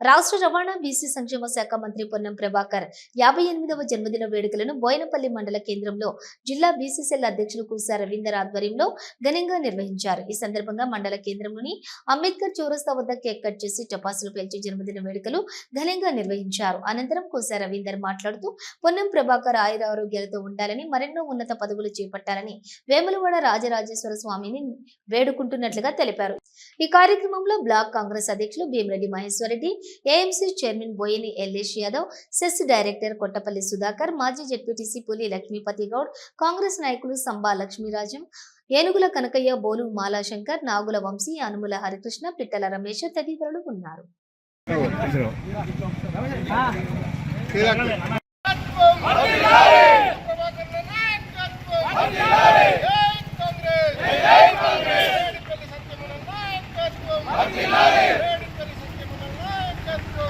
రాష్ట్ర రవాణా బీసీ సంక్షేమ శాఖ మంత్రి పొన్నం ప్రభాకర్ యాభై ఎనిమిదవ జన్మదిన వేడుకలను బోయనపల్లి మండల కేంద్రంలో జిల్లా బీసీసీఎల్ అధ్యక్షులు కూసా రవీందర్ ఆధ్వర్యంలో ఘనంగా నిర్వహించారు. ఈ సందర్భంగా మండల కేంద్రంలోని అంబేద్కర్ చౌరస్తా వద్ద కేక్ కట్ చేసి టపాసులు పేల్చి జన్మదిన వేడుకలు ఘనంగా నిర్వహించారు. అనంతరం కూసా రవీందర్ మాట్లాడుతూ పొన్నం ప్రభాకర్ ఆయుర ఆరోగ్యాలతో ఉండాలని మరెన్నో ఉన్నత పదవులు చేపట్టాలని వేములవాడ రాజరాజేశ్వర స్వామిని వేడుకుంటున్నట్లుగా తెలిపారు. ఈ కార్యక్రమంలో బ్లాక్ కాంగ్రెస్ అధ్యక్షులు Bhimareddy Maheshwarreddy AMC chairman Boini Yellesh Yadav CESS director Kottapalli Sudhakar మాజీ జెడ్పీటీసీ పులి లక్ష్మీపతి గౌడ్ కాంగ్రెస్ నాయకులు సంబా లక్ష్మీరాజం ఏనుగుల కనకయ్య బోలు మాలాశంకర్ నాగుల వంశీ అనుముల హరికృష్ణ పిట్టల రమేష్ తదితరులు ఉన్నారు.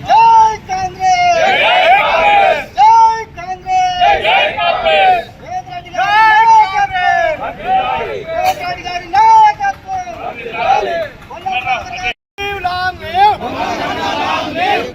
జై కాంగ్రెస్ జై కాంగ్రెస్ జై కాంగ్రెస్ రేవంత్ రెడ్డి గారి నాయకత్వం రేవంత్ రెడ్డి గారి నాయకత్వం లీవ్ లాంగ్ లీవ్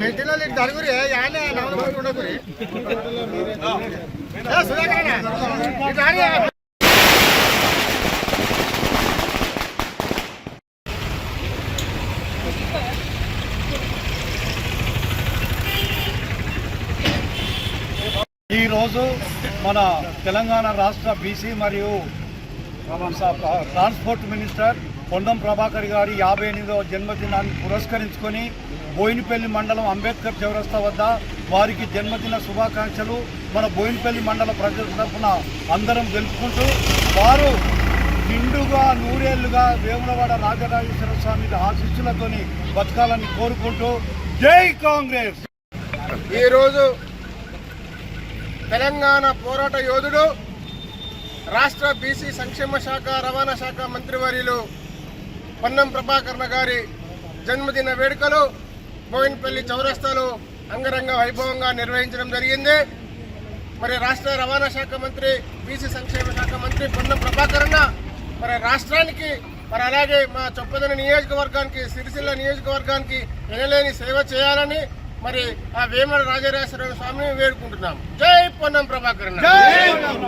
పెట్టిలో నీకు యానే ఉండకురి ఈరోజు మన తెలంగాణ రాష్ట్ర బీసీ మరియు ట్రాన్స్పోర్ట్ మినిస్టర్ పొన్నం ప్రభాకర్ గారి యాభై ఎనిమిదవ జన్మదినాన్ని పురస్కరించుకొని బోయినపల్లి మండలం అంబేద్కర్ చౌరస్తా వద్ద వారికి జన్మదిన శుభాకాంక్షలు. మన బోయినపల్లి మండల ప్రజల తరఫున అందరం తెలుపుకుంటూ వారు నిండుగా నూరేళ్ళుగా వేములవాడ రాజరాజేశ్వర స్వామి ఆశిస్సులతోని బతకాలని కోరుకుంటూ జై కాంగ్రెస్. ఈరోజు తెలంగాణ పోరాట యోధుడు రాష్ట్ర బీసీ సంక్షేమ శాఖ రవాణా శాఖ మంత్రివర్యులు పొన్నం ప్రభాకరణ గారి జన్మదిన వేడుకలు బోయినపల్లి చౌరస్తాలో అంగరంగ వైభవంగా నిర్వహించడం జరిగింది. మరి రాష్ట్ర రవాణా శాఖ మంత్రి బీసీ సంక్షేమ శాఖ మంత్రి పొన్నం ప్రభాకరణ మరి రాష్ట్రానికి మరి అలాగే మా చొప్పదన నియోజకవర్గానికి సిరిసిల్ల నియోజకవర్గానికి ఎనలేని సేవ చేయాలని మరి ఆ వేమల రాజరాజేశ్వర స్వామిని వేడుకుంటున్నాం. జై పొన్నం ప్రభాకరణ